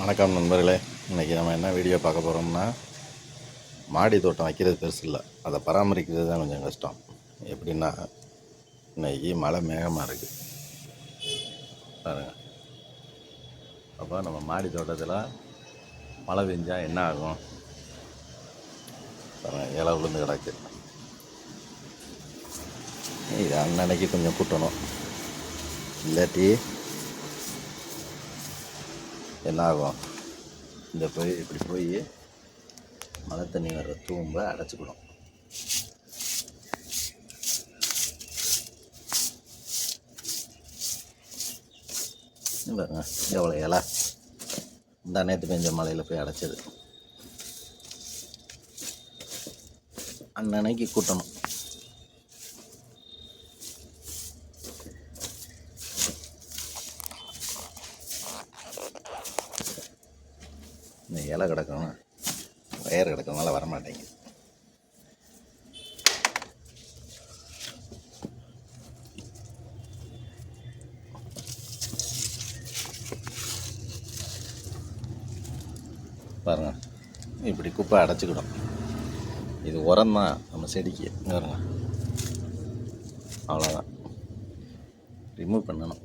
வணக்கம் நண்பர்களே. இன்றைக்கி நம்ம என்ன வீடியோ பார்க்க போகிறோம்னா மாடி தோட்டம் வைக்கிறது பெருசு இல்லை. அதை பராமரிக்கிறது தான் கொஞ்சம் கஷ்டம். எப்படின்னா இன்னைக்கு மழை மேகமாக இருக்குது பாருங்கள் அப்போ நம்ம மாடி தோட்டத்தில் மழை பெஞ்சால் என்ன ஆகும்? பாருங்கள் இலை விழுந்து கிடக்கு. இது அன்னன்னைக்கு கொஞ்சம் கூட்டணும். இல்லாட்டி என்ன ஆகும் இந்த போய் இப்படி போய் மழை தண்ணி வர்ற தூம்பை அடைச்சிக்கணும். பாருங்க எவ்வளோ இலை? இந்த நேற்று பெஞ்ச மலையில் போய் அடைச்சது. அன்னன்னைக்கு கூட்டணும். இலை கிடக்கும் வயர் கிடக்கிறதுனால வரமாட்டேங்க பாருங்க இப்படி குப்பை அடைச்சிக்கிடும். இது உரம் தான் நம்ம செடிக்கு. பாருங்க. அவ்வளோதான் ரிமூவ் பண்ணணும்.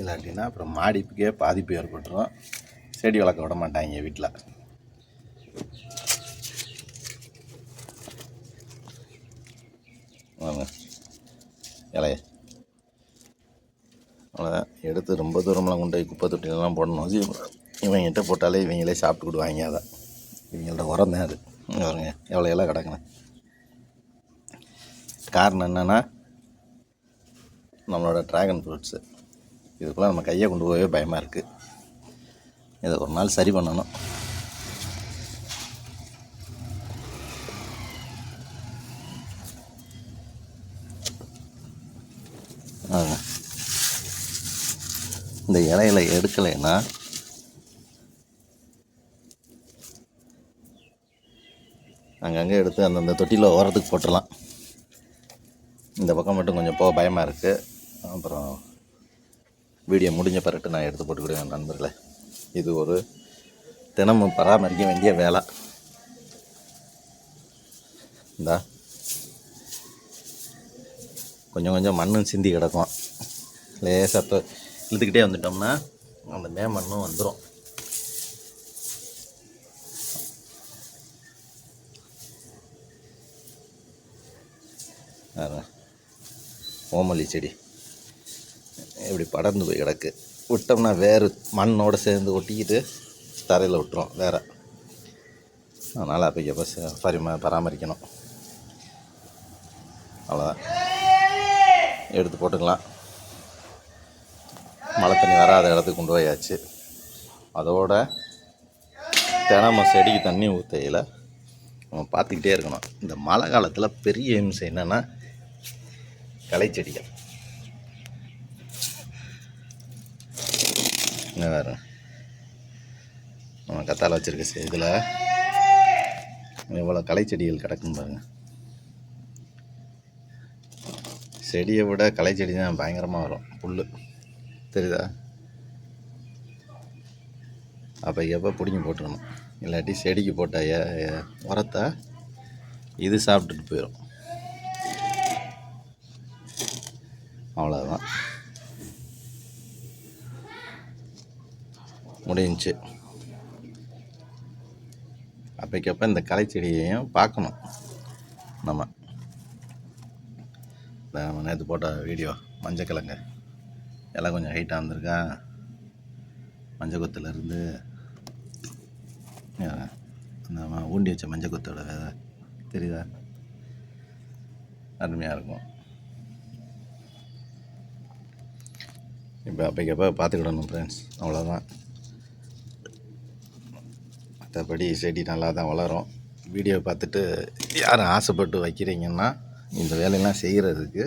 இல்லாட்டினா அப்புறம் மாடிப்புக்கே பாதிப்பு ஏற்பட்டுரும் செடி வளர்க்க விட மாட்டாங்க வீட்டில் வாங்க. இலைய. அவ்வளோதான் எடுத்து ரொம்ப தூரம்லாம் கொண்டு போய் குப்பை தொட்டிலெலாம் போடணும். இவங்கிட்ட இவங்ககிட்ட போட்டாலே இவங்களே சாப்பிட்டுக்கிடுவாங்க அதை. இவங்கள்ட்ட உரம் தான் அது. பாருங்க எவ்வளோ இலை கிடக்குன்னு. காரணம் என்னென்னா நம்மளோட ட்ராகன் ஃப்ரூட்ஸு இதுக்குள்ளே நம்ம கையை கொண்டு போகவே பயமாக இருக்குது இதை ஒரு நாள் சரி பண்ணணும். இந்த இலையில எடுக்கலைன்னா அங்கங்கே எடுத்து அந்தந்த தொட்டியில் ஓரத்துக்கு போட்டுடலாம். இந்த பக்கம் மட்டும் கொஞ்சம் போக பயமாக இருக்குது அப்புறம் வீடியோ முடிஞ்ச பிறகு நான் எடுத்து போட்டுக்கிடுவேன் நண்பர்களே. இது ஒரு தினமும் பராமரிக்க வேண்டிய வேலை. இந்தா. கொஞ்சம் கொஞ்சம் மண்ணும் சிந்தி கிடக்கும். லேசாக இப்போ இழுத்துக்கிட்டே வந்துட்டோம்னா அந்த மே மண்ணும் வந்துடும் ஓமல்லி செடி. இப்படி படர்ந்து போய் கிடக்கு. விட்டோம்னா வேறு மண்ணோடு சேர்ந்து ஒட்டிக்கிட்டு தரையில் விட்டுரும் வேற. அதனால் அப்போ ச பரிம பராமரிக்கணும். அவ்வளோதான் எடுத்து போட்டுக்கலாம். மழை தண்ணி வராத இடத்துக்கு கொண்டு போயாச்சு. அதோட தினமும் செடிக்கு தண்ணி ஊற்றையில் நம்ம பார்த்துக்கிட்டே இருக்கணும். இந்த மழை காலத்தில் பெரிய இம்சை என்னென்னா களைச்செடிகள். இங்கே வேறு நம்ம கத்தால் வச்சுருக்க இதில் எவ்வளோ களைச்செடிகள் கிடக்கும் பாருங்க. செடியை விட களைச்செடி தான் பயங்கரமாக வரும். புல் தெரியுதா? அப்போ எப்போ பிடிங்கி போட்டுக்கணும்? இல்லாட்டி செடிக்கு போட்ட எ- உரத்தை இது சாப்பிட்டுட்டு போயிடும் அவ்வளோதான் முடிஞ்சிச்சு. அப்பைக்கப்போ இந்த கலைச்செடியையும் பார்க்கணும் நம்ம. இந்த நம்ம நேற்று போட்ட வீடியோ மஞ்சக்கிழங்கு எல்லாம் கொஞ்சம் ஹைட்டாக வந்திருக்கா மஞ்சக்கொத்துலேருந்து அந்த ஊண்டி வச்ச மஞ்சக்கொத்தோட விதை. தெரியுதா? அருமையாக இருக்கும். இப்போ அப்பைக்கப்போ பார்த்துக்கிடணும் ஃப்ரெண்ட்ஸ் அவ்வளோதான் மற்றபடி செடி நல்லா தான் வளரும். வீடியோ பார்த்துட்டு யாரும் ஆசைப்பட்டு வைக்கிறீங்கன்னா இந்த வேலையெல்லாம் செய்கிறதுக்கு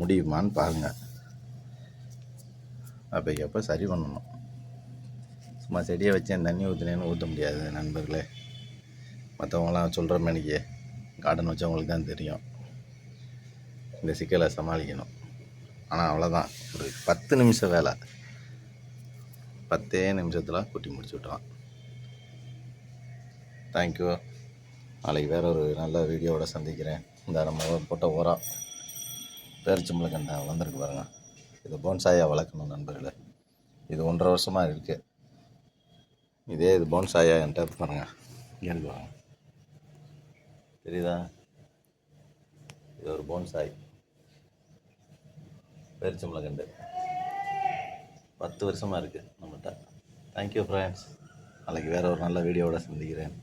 முடியுமான்னு பாருங்கள் அப்பைக்கப்போ சரி பண்ணணும். சும்மா செடியை வச்சேன் தண்ணி ஊற்றுனேன்னு ஊற்ற முடியாது நண்பர்களே. மற்றவங்களாம் சொல்கிற மணிக்கு கார்டன் வச்சவங்களுக்கு தான் தெரியும். இந்த சிக்கலை சமாளிக்கணும். ஆனால் அவ்வளோதான் ஒரு பத்து நிமிஷம் வேலை. பத்தே நிமிஷத்தில் குட்டி முடிச்சு விட்டுறான் தேங்க்யூ நாளைக்கு வேற ஒரு நல்ல வீடியோவோட சந்திக்கிறேன். இந்த நம்ம போட்ட உரம் பேரிச்சம்பளக்கண்டை வளர்ந்துருக்கு பாருங்க. இது போன்சாயாக வளர்க்கணும் நண்பர்களே. இது ஒன்றரை வருஷமாக இருக்குது இதே இது போன்சாயா என்கிட்ட பாருங்க. இங்கே தெரியுதா? இது ஒரு போன்சாய் பேரிச்சம்பளக்கண்டு பத்து வருஷமாக இருக்குது நம்மகிட்ட தேங்க்யூ ஃப்ரெண்ட்ஸ் நாளைக்கு வேறு ஒரு நல்ல வீடியோவோட சந்திக்கிறேன்.